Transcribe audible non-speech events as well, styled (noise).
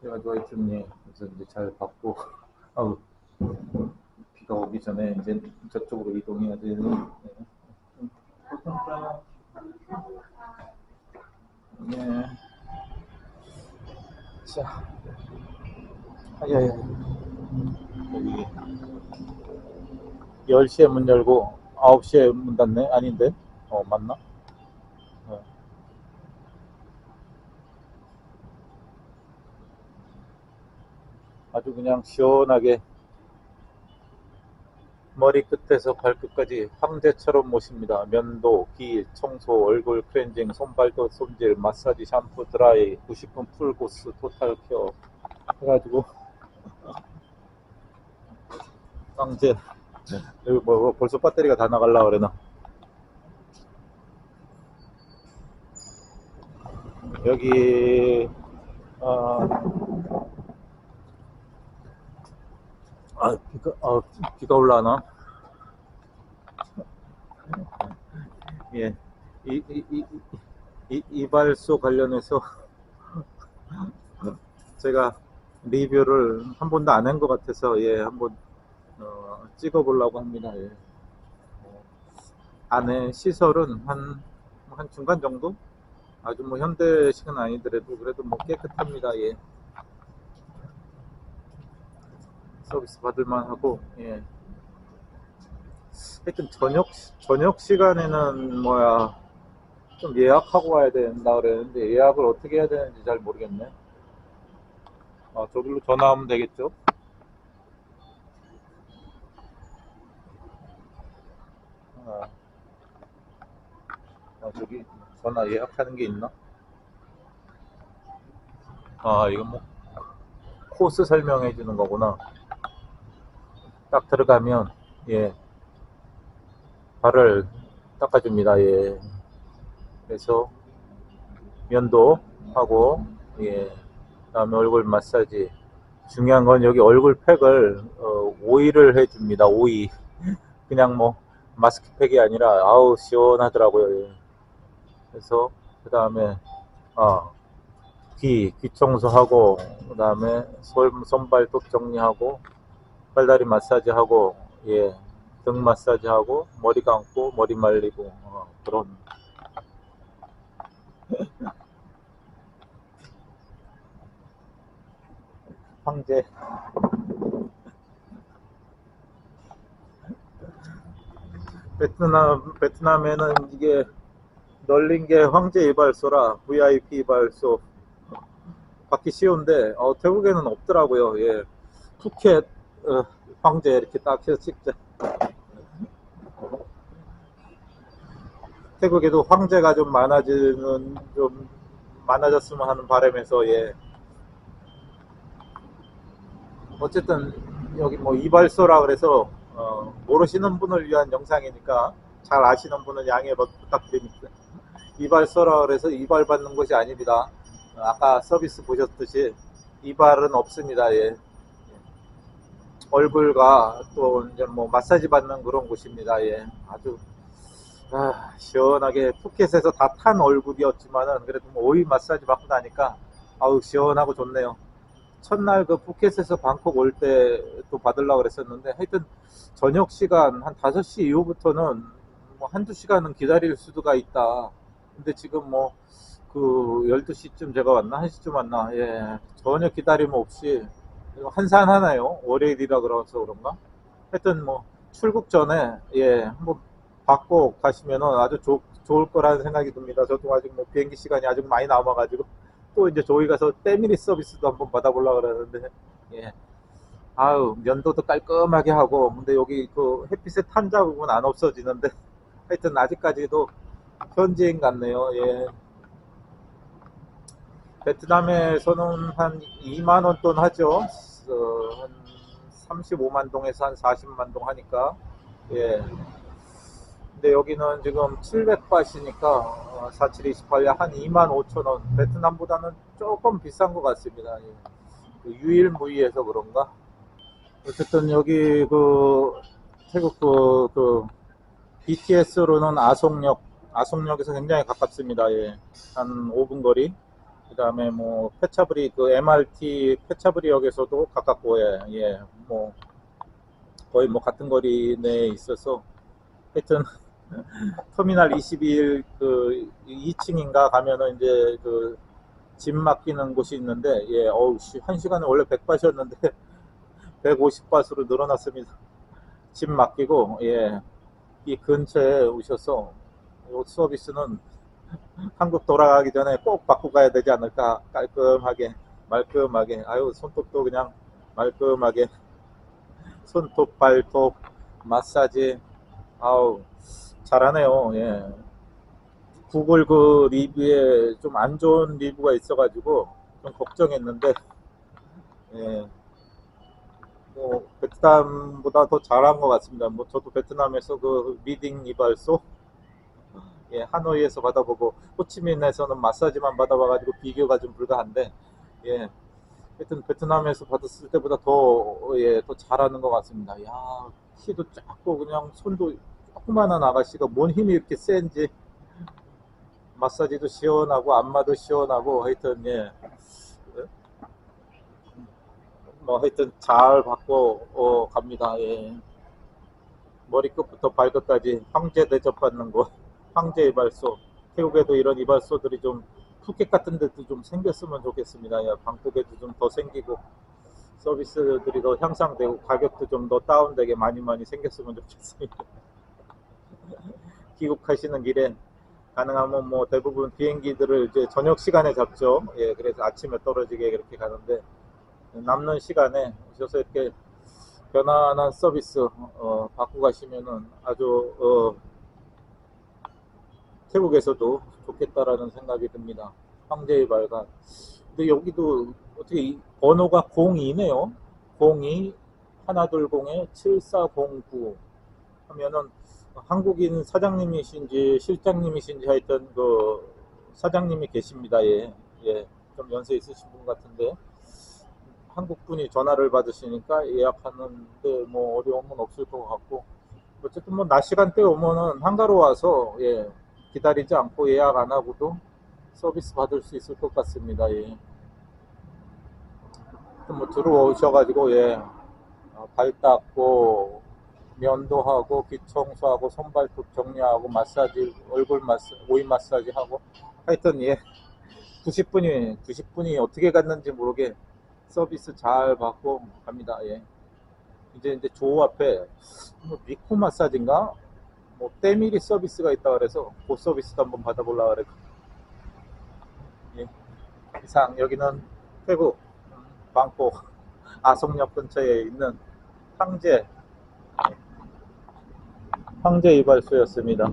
그래가지고 하여튼 예, 그래서 이제 잘 받고 (laughs) 아우 비가 오기 전에 이제 저쪽으로 이동해야 되는 예. 예. 자, 아야야 여기 10시에 문 열고 9시에 문 닫네? 아닌데? 어 맞나? 어. 아주 그냥 시원하게 머리 끝에서 발끝까지 황제처럼 모십니다. 면도, 기, 청소, 얼굴 클렌징, 손발도 손질, 마사지, 샴푸, 드라이, 90분 풀코스, 토탈 케어. 해가지고 황제. 여기 뭐, 뭐 벌써 배터리가 다 나갈라 그래나? 여기 어, 아 비가 아, 비가 올라나 예 이, 이, 이, 이, 이발소 관련해서 제가 리뷰를 한 번도 안 한 것 같아서 예 한번 어, 찍어보려고 합니다. 예. 어, 안에 시설은 한, 한 중간 정도? 아주 뭐 현대식은 아니더라도 그래도 뭐 깨끗합니다. 예. 서비스 받을만 하고, 예. 하여튼 저녁, 저녁 시간에는 뭐야, 좀 예약하고 와야 된다 그랬는데 예약을 어떻게 해야 되는지 잘 모르겠네. 아, 저길로 전화하면 되겠죠? 아, 아, 저기 전화 예약하는 게 있나? 아, 이거 뭐 코스 설명해 주는 거구나. 딱 들어가면 예 발을 닦아줍니다. 예. 그래서 면도 하고 예 그다음에 얼굴 마사지. 중요한 건 여기 얼굴 팩을 어, 오일을 해줍니다. 오일. (laughs) 그냥 뭐 마스크팩이 아니라 아우 시원하더라고요. 예. 그래서 그 다음에 아, 귀, 귀 청소하고 그 다음에 손발톱 정리하고 팔다리 마사지하고 예, 등 마사지하고 머리 감고 머리 말리고 어, 그런 (laughs) 황제 베트남 베트남에는 이게 널린 게 황제 이발소라 VIP 이발소 받기 쉬운데 어, 태국에는 없더라고요. 예. 푸켓 어, 황제 이렇게 딱 해서 찍자. 태국에도 황제가 좀 많아지는 좀 많아졌으면 하는 바람에서 예. 어쨌든 여기 뭐 이발소라 그래서 어, 모르시는 분을 위한 영상이니까 잘 아시는 분은 양해 부탁드립니다. 이발소라 그래서 이발 받는 곳이 아닙니다. 어, 아까 서비스 보셨듯이 이발은 없습니다. 예. 얼굴과 또 이제 뭐 마사지 받는 그런 곳입니다. 예. 아주 아, 시원하게 푸켓에서 다 탄 얼굴이었지만은 그래도 뭐 오일 마사지 받고 나니까 아우 시원하고 좋네요. 첫날 그 푸켓에서 방콕 올 때 또 받으려고 그랬었는데 하여튼 저녁 시간 한 5시 이후부터는 뭐 한두 시간은 기다릴 수가 있다. 근데 지금 뭐 그 12시쯤 제가 왔나? 1시쯤 왔나? 예. 전혀 기다림 없이 한산 하나요? 월요일이라 그래서 그런가? 하여튼 뭐 출국 전에 예, 한번 받고 가시면은 아주 좋, 좋을 거라는 생각이 듭니다. 저도 아직 뭐 비행기 시간이 아직 많이 남아가지고 또 이제 저희 가서 때밀이 서비스도 한번 받아보려고 그러는데 예. 아유 면도도 깔끔하게 하고 근데 여기 그 햇빛에 탄 자국은 안 없어지는데 (laughs) 하여튼 아직까지도 현지인 같네요. 예. 베트남에서는 한 2만 원 돈 하죠. 어, 한 35만 동에서 한 40만 동 하니까 예. 근데 여기는 지금 700바시니까 4728에 한 2만 5천 원. 베트남보다는 조금 비싼 것 같습니다. 예. 그 유일무이해서 그런가? 어쨌든 여기 그 태국 그, 그 BTS로는 아송역, 아송역에서 굉장히 가깝습니다. 예. 한 5분 거리. 그 다음에 뭐 페차브리 그 MRT 페차브리역에서도 가깝고 예, 예, 뭐 거의 뭐 같은 거리 내에 있어서 하여튼 (laughs) 터미널 22일 그 2층인가 가면은 이제 그 짐 맡기는 곳이 있는데 예, 어우 씨, 한 시간에 원래 100바트였는데 150바트로 (laughs) 늘어났습니다. 짐 맡기고 예, 이 근처에 오셔서 이 서비스는 한국 돌아가기 전에 꼭 받고 가야 되지 않을까. 깔끔하게 말끔하게. 아유 손톱도 그냥 말끔하게. 손톱 발톱 마사지. 아우 잘하네요. 예. 구글 그 리뷰에 좀 안 좋은 리뷰가 있어 가지고 좀 걱정했는데 예. 뭐 베트남보다 더 잘한 것 같습니다. 뭐 저도 베트남에서 그 리딩 이발소 예, 하노이에서 받아보고 호치민에서는 마사지만 받아봐가지고 비교가 좀 불가한데 예, 하여튼 베트남에서 받았을 때보다 더, 예, 더 잘하는 것 같습니다. 야, 키도 작고 그냥 손도 조그만한 아가씨가 뭔 힘이 이렇게 센지 마사지도 시원하고 안마도 시원하고 하여튼 예, 뭐 하여튼 잘 받고 어, 갑니다. 예. 머리끝부터 발끝까지 황제 대접받는 곳, 황제 이발소. 태국에도 이런 이발소들이 좀 푸켓 같은 데도 좀 생겼으면 좋겠습니다. 예, 방콕에도 좀 더 생기고 서비스들이 더 향상되고 가격도 좀 더 다운되게 많이 많이 생겼으면 좋겠습니다. (laughs) 귀국하시는 길에 가능하면 뭐 대부분 비행기들을 이제 저녁 시간에 잡죠. 예, 그래서 아침에 떨어지게 그렇게 가는데 남는 시간에 오셔서 이렇게 편안한 서비스 어, 받고 가시면은 아주 어, 태국에서도 좋겠다라는 생각이 듭니다. 황제의 발간. 근데 여기도 어떻게 이 번호가 02네요. 02 하나둘공에 7409 하면은 한국인 사장님이신지 실장님이신지 하여튼 그 사장님이 계십니다. 예. 예. 좀 연세 있으신 분 같은데 한국 분이 전화를 받으시니까 예약하는데 뭐 어려움은 없을 것 같고 어쨌든 뭐 낮 시간대 오면은 한가로 와서 예 기다리지 않고 예약 안 하고도 서비스 받을 수 있을 것 같습니다. 예. 뭐 들어오셔가지고 예, 어, 발 닦고 면도 하고 귀 청소하고 손발톱 정리하고 마사지 얼굴 마사 오이 마사지 하고 하여튼 예 90분이 90분이 어떻게 갔는지 모르게 서비스 잘 받고 갑니다. 예. 이제 이제 조 앞에 뭐 미코 마사지인가 뭐 때밀이 서비스가 있다 그래서 그 서비스도 한번 받아보려고 그래. 예. 이상 여기는 태국 음, 방콕 아송역 근처에 있는 황제 황제 이발소였습니다.